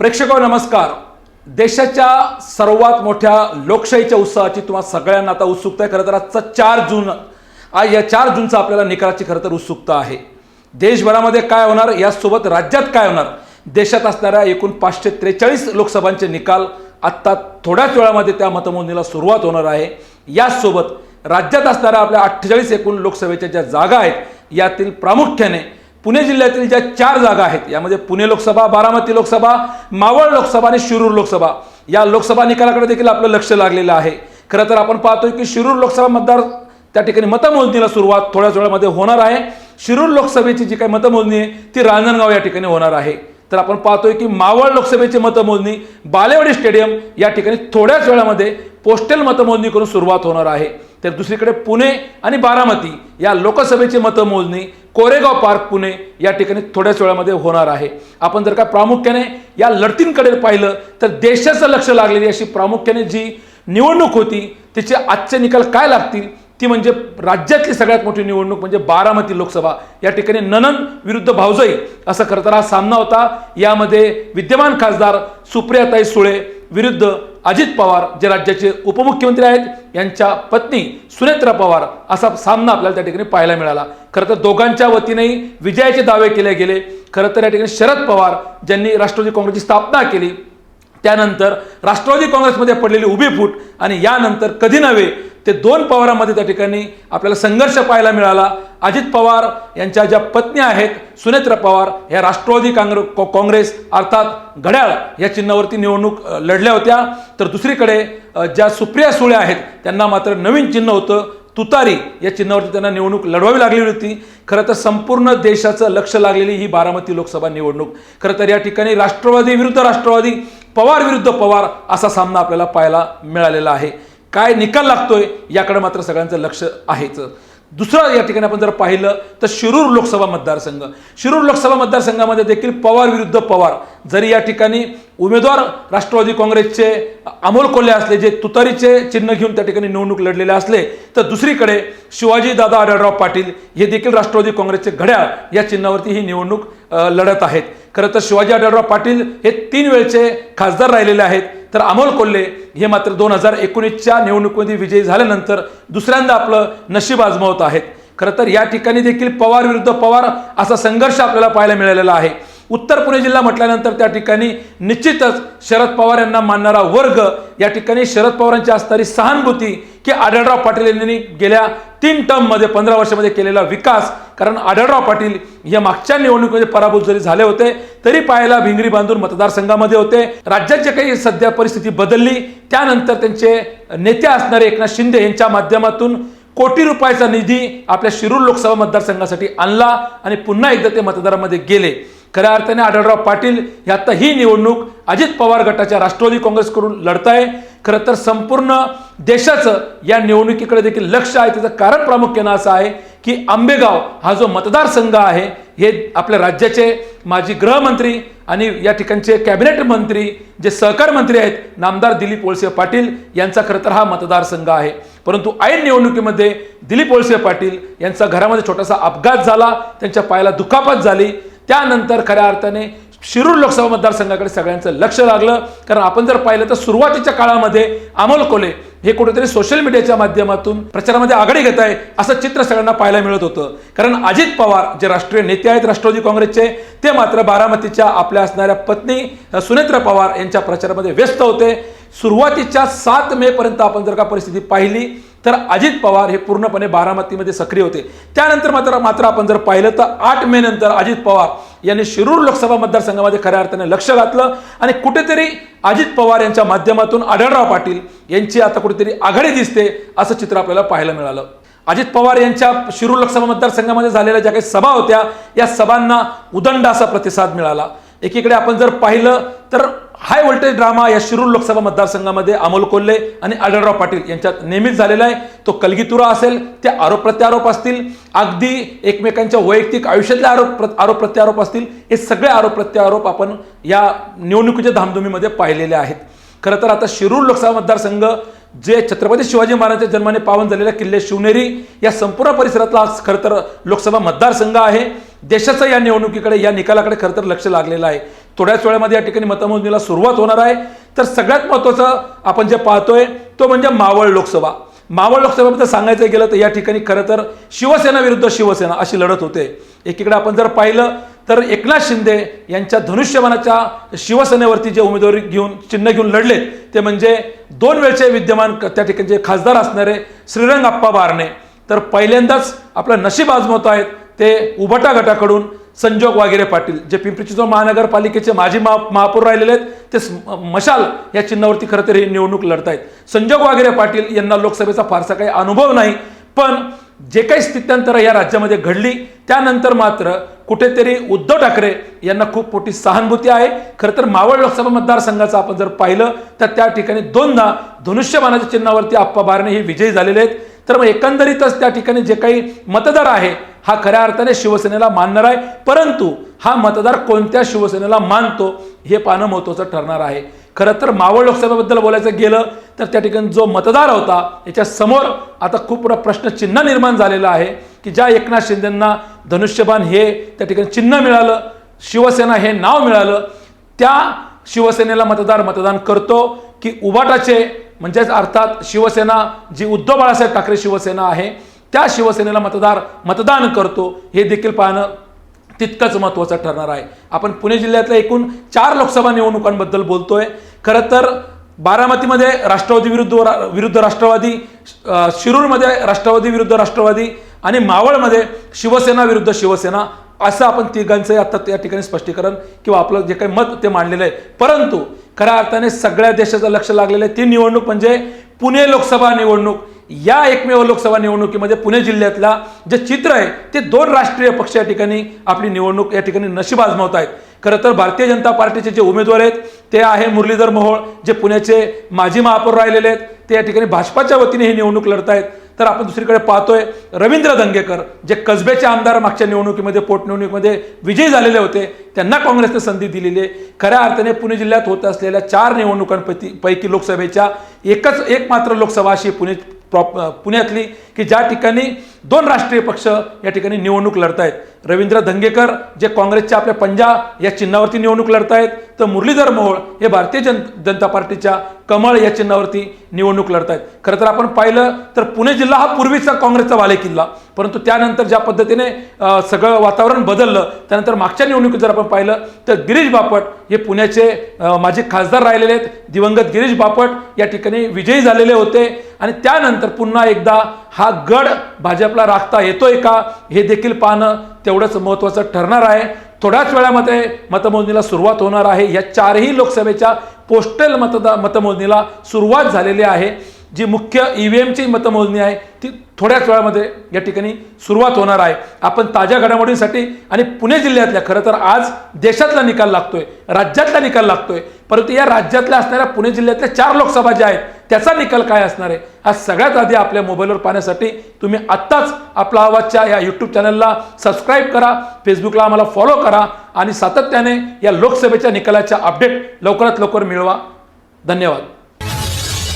प्रेक्षक नमस्कार. देशाच्या सर्वात मोठ्या लोकशाहीच्या उत्सवाची तुम्हाला सगळ्यांना आता उत्सुकता आहे. खरं तर आजचा चार जून आज या चार जूनचा आपल्याला निकालाची खरं तर उत्सुकता आहे. देशभरामध्ये काय होणार यासोबत राज्यात काय होणार? देशात असणाऱ्या एकूण पाचशे त्रेचाळीस लोकसभांचे निकाल आत्ता थोड्याच वेळामध्ये त्या मतमोजणीला सुरुवात होणार आहे. याचसोबत राज्यात असणाऱ्या आपल्या अठ्ठेचाळीस एकूण लोकसभेच्या ज्या जागा आहेत यातील प्रामुख्याने पुणे जिल्ह्यातील ज्या चार जागा आहेत यामध्ये पुणे लोकसभा बारामती लोकसभा मावळ लोकसभा आणि शिरूर लोकसभा या लोकसभा निकालाकडे देखील आपलं लक्ष लागलेलं आहे. खरं तर आपण पाहतोय की शिरूर लोकसभा मतदार त्या ठिकाणी मतमोजणीला सुरुवात थोड्याच वेळामध्ये होणार आहे. शिरूर लोकसभेची जी काही मतमोजणी आहे ती रांजणगाव या ठिकाणी होणार आहे. तर आपण पाहतोय की मावळ लोकसभेची मतमोजणी बालेवाडी स्टेडियम या ठिकाणी थोड्याच वेळामध्ये पोस्टल मतमोजणी करून सुरुवात होणार आहे. तर दुसरीकडे पुणे आणि बारामती या लोकसभेची मतमोजणी कोरेगाव पार्क पुणे या ठिकाणी थोड्याच वेळामध्ये होणार आहे. आपण जर का प्रामुख्याने या लढतींकडे पाहिलं तर देशाचं लक्ष लागलेली अशी प्रामुख्याने जी निवडणूक होती तिचे आजचे निकाल काय लागतील ती म्हणजे राज्यातली सगळ्यात मोठी निवडणूक म्हणजे बारामती लोकसभा. या ठिकाणी ननन विरुद्ध भावजई असं करताना तर हा सामना होता. यामध्ये विद्यमान खासदार सुप्रियाताई सुळे विरुद्ध अजित पवार जे राज्याचे उपमुख्यमंत्री आहेत यांच्या पत्नी सुनेत्रा पवार असा सामना आपल्याला त्या ठिकाणी पाहायला मिळाला. खरं तर दोघांच्या वतीनेही विजयाचे दावे केले गेले. खरं तर या ठिकाणी शरद पवार ज्यांनी राष्ट्रवादी काँग्रेसची स्थापना केली त्यानंतर राष्ट्रवादी काँग्रेसमध्ये पडलेली उभी फूट आणि यानंतर कधी नव्हे ते दोन पवारांमध्ये त्या ठिकाणी आपल्याला संघर्ष पाहायला मिळाला. अजित पवार यांच्या ज्या पत्नी आहेत सुनेत्रा पवार या राष्ट्रवादी काँग्रे काँग्रेस अर्थात घड्याळ या चिन्हावरती निवडणूक लढल्या होत्या. तर दुसरीकडे ज्या सुप्रिया सुळे आहेत त्यांना मात्र नवीन चिन्ह होतं. तुतारी या चिन्हावरती त्यांना निवडणूक लढवावी लागलेली होती. खरं तर संपूर्ण देशाचं लक्ष लागलेली ही बारामती लोकसभा निवडणूक. खरं तर या ठिकाणी राष्ट्रवादी विरुद्ध राष्ट्रवादी पवार विरुद्ध पवार असा सामना आपल्याला पाहायला मिळालेला आहे. काय निकाल लागतोय याकडे मात्र सगळ्यांचं लक्ष आहेच. दुसरं या ठिकाणी आपण जर पाहिलं तर शिरूर लोकसभा मतदारसंघ. शिरूर लोकसभा मतदारसंघामध्ये देखील पवार विरुद्ध पवार. जरी या ठिकाणी उमेदवार राष्ट्रवादी काँग्रेसचे अमोल कोल्हे असले जे तुतारीचे चिन्ह घेऊन त्या ठिकाणी निवडणूक लढलेले असले तर दुसरीकडे शिवाजी दादा आढळराव पाटील हे देखील राष्ट्रवादी काँग्रेसचे घड्याळ या चिन्हावरती ही निवडणूक लढत आहेत. खरं तर शिवाजी आढळराव पाटील हे तीन वेळचे खासदार राहिलेले आहेत. तर अमोल कोल्हे हे मात्र दोन हजार एकोणीसच्या निवडणुकीमध्ये विजयी झाल्यानंतर दुसऱ्यांदा आपलं नशीब आजमावत आहेत. खरं तर या ठिकाणी देखील पवार विरुद्ध पवार असा संघर्ष आपल्याला पाहायला मिळालेला आहे. उत्तर पुणे जिल्हा म्हटल्यानंतर त्या ठिकाणी निश्चितच शरद पवार यांना मानणारा वर्ग या ठिकाणी शरद पवारांची असणारी सहानुभूती की आढळराव पाटील यांनी गेल्या तीन टर्ममध्ये पंधरा वर्षामध्ये केलेला विकास. कारण आढळराव पाटील या मागच्या निवडणुकीमध्ये पराभूत जरी झाले होते तरी पाहायला भिंगरी बांधून मतदारसंघामध्ये होते. राज्यात जे काही सध्या परिस्थिती बदलली त्यानंतर त्यांचे नेते असणारे एकनाथ शिंदे यांच्या माध्यमातून कोटी रुपयाचा निधी आपल्या शिरूर लोकसभा मतदारसंघासाठी आणला आणि पुन्हा एकदा ते मतदारामध्ये गेले. खऱ्या अर्थाने आढळराव पाटील हे आता ही निवडणूक अजित पवार गटाच्या राष्ट्रवादी काँग्रेसकडून लढताय. खरं तर संपूर्ण देशाचं या निवडणुकीकडे देखील लक्ष आहे. त्याचं कारण प्रामुख्यानं असं आहे की आंबेगाव हा जो मतदारसंघ आहे हे आपल्या राज्याचे माजी गृहमंत्री आणि या ठिकाणचे कॅबिनेट मंत्री जे सहकार मंत्री आहेत नामदार दिलीप वळसे पाटील यांचा खरं तर हा मतदारसंघ आहे. परंतु ऐन निवडणुकीमध्ये दिलीप वळसे पाटील यांचा घरामध्ये छोटासा अपघात झाला त्यांच्या पायाला दुखापत झाली. त्यानंतर खऱ्या अर्थाने शिरूर लोकसभा मतदारसंघाकडे सगळ्यांचं लक्ष लागलं. कारण आपण जर पाहिलं तर सुरुवातीच्या काळामध्ये अमोल कोले हे कुठेतरी सोशल मीडियाच्या माध्यमातून प्रचारामध्ये आघाडी घेत आहे असं चित्र सगळ्यांना पाहायला मिळत होतं. कारण अजित पवार जे राष्ट्रीय नेते आहेत राष्ट्रवादी काँग्रेसचे ते मात्र बारामतीच्या आपल्या असणाऱ्या पत्नी सुनेत्र सुनेत्रा पवार यांच्या प्रचारामध्ये व्यस्त होते. सुरुवातीच्या सात मे पर्यंत आपण जर का परिस्थिती पाहिली तर अजित पवार हे पूर्णपणे बारामतीमध्ये सक्रिय होते. त्यानंतर मात्र मात्र आपण जर पाहिलं तर आठ मे नंतर अजित पवार यांनी शिरूर लोकसभा मतदारसंघामध्ये खऱ्या अर्थाने लक्ष घातलं आणि कुठेतरी अजित पवार यांच्या माध्यमातून आढळराव पाटील यांची आता कुठेतरी आघाडी दिसते असं चित्र आपल्याला पाहायला मिळालं. अजित पवार यांच्या शिरूर लोकसभा मतदारसंघामध्ये झालेल्या ज्या काही सभा होत्या या सभांना उदंड असा प्रतिसाद मिळाला. एकीकडे आपण जर पाहिलं तर हाय व्होल्टेज ड्रामा या शिरूर लोकसभा मतदारसंघामध्ये अमोल कोल्हे आणि आढळराव पाटील यांच्यात नेहमीच झालेला आहे. तो कलगीतुरा असेल ते आरोप प्रत्यारोप असतील अगदी एकमेकांच्या वैयक्तिक आयुष्यातले आरोप प्र- आरोप प्रत्यारोप असतील हे सगळे आरोप प्रत्यारोप आपण या निवडणुकीच्या धामधुमीमध्ये पाहिलेले आहेत. खरं तर आता शिरूर लोकसभा मतदारसंघ जे छत्रपती शिवाजी महाराजांच्या जन्माने पावन झालेल्या किल्ले शिवनेरी या संपूर्ण परिसरातला आज खरं तर लोकसभा मतदारसंघ आहे. देशाचं या निवडणुकीकडे या निकालाकडे खरं तर लक्ष लागलेलं आहे. थोड्याच वेळामध्ये या ठिकाणी मतमोजणीला सुरुवात होणार आहे. तर सगळ्यात महत्त्वाचं आपण जे पाहतोय तो म्हणजे मावळ लोकसभा. मावळ लोकसभेबद्दल सांगायचं गेलं तर या ठिकाणी खरं तर शिवसेना विरुद्ध शिवसेना अशी लढत होते. एकीकडे आपण जर पाहिलं तर एकनाथ शिंदे यांच्या धनुष्यबाणाच्या शिवसेनेवरती जे उमेदवारी घेऊन चिन्ह घेऊन लढले ते म्हणजे दोन वेळचे विद्यमान त्या ठिकाणचे खासदार असणारे श्रीरंग आप्पा बारणे. तर पहिल्यांदाच आपलं नशीब आजमवत आहेत ते उभटा गटाकडून संजोग वागिरे पाटील जे पिंपरी चिंचवड महानगरपालिकेचे माजी महा महापौर राहिलेले आहेत ते मशाल या चिन्हावरती खरं तर ही निवडणूक लढतायत. संजोग वागिरे पाटील यांना लोकसभेचा फारसा काही अनुभव नाही पण जे काही स्थित्यंतर या राज्यामध्ये घडली त्यानंतर मात्र कुठेतरी उद्धव ठाकरे यांना खूप मोठी सहानुभूती आहे. खरं तर मावळ लोकसभा मतदारसंघाचं आपण जर पाहिलं तर त्या ठिकाणी दोनदा धनुष्यबाणाच्या चिन्हावरती आप्पा बारणे हे विजयी झालेले आहेत. तर मग एकंदरीतच त्या ठिकाणी जे काही मतदार आहे हा खऱ्या अर्थाने शिवसेनेला मानणार आहे. परंतु हा मतदार कोणत्या शिवसेनेला मानतो हे पाहणं महत्त्वाचं ठरणार आहे. खरं तर मावळ लोकसभेबद्दल बोलायचं गेलं तर त्या ठिकाणी जो मतदार होता याच्या समोर आता खूप मोठं प्रश्नचिन्ह निर्माण झालेला आहे की ज्या एकनाथ शिंदेंना धनुष्यबाण हे त्या ठिकाणी चिन्ह मिळालं शिवसेना हे नाव मिळालं त्या शिवसेनेला मतदार मतदान करतो की उबाटाचे म्हणजेच अर्थात शिवसेना जी उद्धव बाळासाहेब ठाकरे शिवसेना आहे त्या शिवसेनेला मतदार मतदान करतो हे देखील पाहणं तितकंच महत्त्वाचं ठरणार आहे. आपण पुणे जिल्ह्यातल्या एकूण चार लोकसभा निवडणुकांबद्दल बोलतोय. खरं तर बारामतीमध्ये राष्ट्रवादी विरुद्ध विरुद्ध राष्ट्रवादी शिरूरमध्ये राष्ट्रवादी विरुद्ध राष्ट्रवादी आणि मावळमध्ये शिवसेना विरुद्ध शिवसेना असं आपण तिघांचं आता त्या ठिकाणी स्पष्टीकरण किंवा आपलं जे काही मत ते मांडलेलं आहे. परंतु खऱ्या अर्थाने सगळ्या देशाचं लक्ष लागलेलं आहे. ती निवडणूक म्हणजे पुणे लोकसभा निवडणूक. या एकमेव लोकसभा निवडणुकीमध्ये पुणे जिल्ह्यातला जे चित्र आहे ते दोन राष्ट्रीय पक्ष या ठिकाणी आपली निवडणूक या ठिकाणी नशीब आजमावत आहेत. खरं तर भारतीय जनता पार्टीचे जे उमेदवार आहेत ते आहे मुरलीधर मोहोळ जे पुण्याचे माजी महापौर राहिलेले आहेत ते या ठिकाणी भाजपाच्या वतीने ही निवडणूक लढत आहेत. तर आपण दुसरीकडे पाहतोय रवींद्र दंगेकर जे कसब्याचे आमदार मागच्या निवडणुकीमध्ये पोटनिवडणुकीमध्ये विजयी झालेले होते त्यांना काँग्रेसने संधी दिलेली आहे. खऱ्या अर्थाने पुणे जिल्ह्यात होत असलेल्या चार निवडणुकांपैकी पैकी लोकसभेच्या एकच एक मात्र लोकसभा अशी पुणे प्रॉप पुण्यातली की ज्या ठिकाणी दोन राष्ट्रीय पक्ष या ठिकाणी निवडणूक लढतायत. रवींद्र धंगेकर जे काँग्रेसच्या आपल्या पंजा या चिन्हावरती निवडणूक लढतायत. तर मुरलीधर मोहोळ हे भारतीय जन जनता पार्टीच्या कमळ या चिन्हावरती निवडणूक लढतायत. खरं तर आपण पाहिलं तर पुणे जिल्हा हा पूर्वीचा काँग्रेसचा बालेकिल्ला परंतु त्यानंतर ज्या पद्धतीने सगळं वातावरण बदललं त्यानंतर मागच्या निवडणुकीत जर आपण पाहिलं तर गिरीश बापट हे पुण्याचे माझे माजी खासदार राहिलेले आहेत. दिवंगत गिरीश बापट या ठिकाणी विजयी झालेले होते. आणि त्यानंतर पुन्हा एकदा हा गड भाजपला राखता येतोय का? हे देखील पाहणं तेवढंच महत्त्वाचं ठरणार आहे. थोड्याच वेळामध्ये मतमोजणीला सुरुवात होणार आहे. या चारही लोकसभेच्या पोस्टल मतदा मतमोजणीला सुरुवात झालेली आहे. जी मुख्य ई व्ही एमची मतमोजणी आहे ती थोड्याच वेळामध्ये या ठिकाणी सुरुवात होणार आहे. आपण ताज्या घडामोडींसाठी आणि पुणे जिल्ह्यातल्या खरं तर आज देशातला निकाल लागतोय राज्यातला निकाल लागतोय. परंतु या राज्यातल्या असणाऱ्या पुणे जिल्ह्यातल्या चार लोकसभा ज्या आहेत त्याचा निकाल काय असणार आहे? हा सगळ्यात आधी आपल्या मोबाईलवर पाहण्यासाठी तुम्ही आत्ताच आपला आवाजच्या या यूट्यूब चॅनलला सबस्क्राईब करा फेसबुकला आम्हाला फॉलो करा आणि सातत्याने या लोकसभेच्या निकालाच्या अपडेट लवकरात लवकर मिळवा. धन्यवाद.